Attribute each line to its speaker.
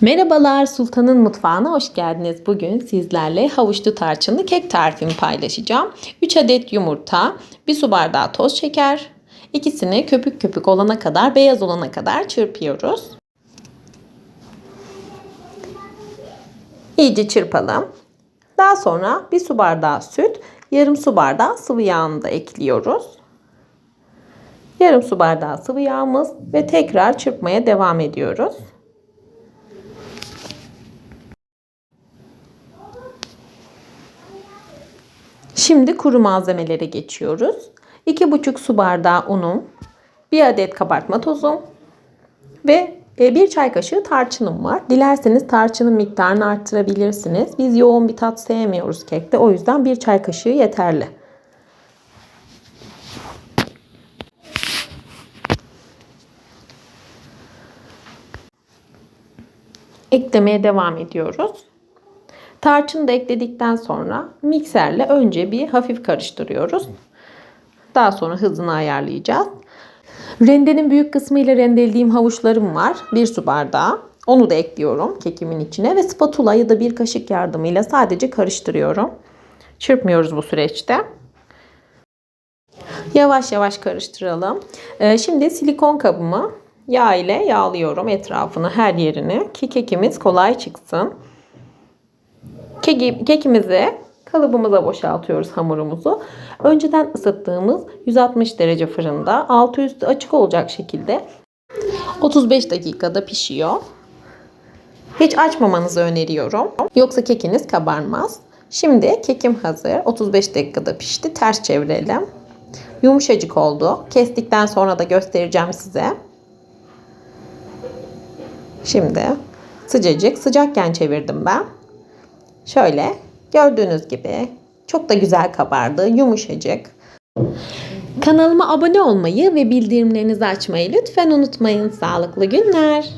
Speaker 1: Merhabalar Sultan'ın mutfağına hoş geldiniz. Bugün sizlerle havuçlu tarçınlı kek tarifimi paylaşacağım. 3 adet yumurta, 1 su bardağı toz şeker, ikisini köpük köpük olana kadar, beyaz olana kadar çırpıyoruz. İyice çırpalım. Daha sonra 1 su bardağı süt, yarım su bardağı sıvı yağını da ekliyoruz. Yarım su bardağı sıvı yağımız ve tekrar çırpmaya devam ediyoruz. Şimdi kuru malzemelere geçiyoruz. 2,5 su bardağı unum, 1 adet kabartma tozum ve 1 çay kaşığı tarçınım var. Dilerseniz tarçının miktarını arttırabilirsiniz. Biz yoğun bir tat sevmiyoruz kekte. O yüzden 1 çay kaşığı yeterli. Eklemeye devam ediyoruz. Tarçını da ekledikten sonra mikserle önce bir hafif karıştırıyoruz. Daha sonra hızını ayarlayacağız. Rendenin büyük kısmı ile rendelediğim havuçlarım var. Bir su bardağı. Onu da ekliyorum kekimin içine ve spatula ya da bir kaşık yardımıyla sadece karıştırıyorum. Çırpmıyoruz bu süreçte. Yavaş yavaş karıştıralım. Ee, şimdi silikon kabımı yağ ile yağlıyorum etrafını her yerini ki kekimiz kolay çıksın. Keki, kekimizi kalıbımıza boşaltıyoruz hamurumuzu. Önceden ısıttığımız 160 derece fırında altı üstü açık olacak şekilde 35 dakikada pişiyor. Hiç açmamanızı öneriyorum. Yoksa kekiniz kabarmaz. Şimdi kekim hazır. 35 dakikada pişti. Ters çevirelim. Yumuşacık oldu. Kestikten sonra da göstereceğim size. Şimdi sıcacık. Sıcakken çevirdim ben. Şöyle gördüğünüz gibi çok da güzel kabardı, yumuşacık. Kanalıma abone olmayı ve bildirimlerinizi açmayı lütfen unutmayın. Sağlıklı günler.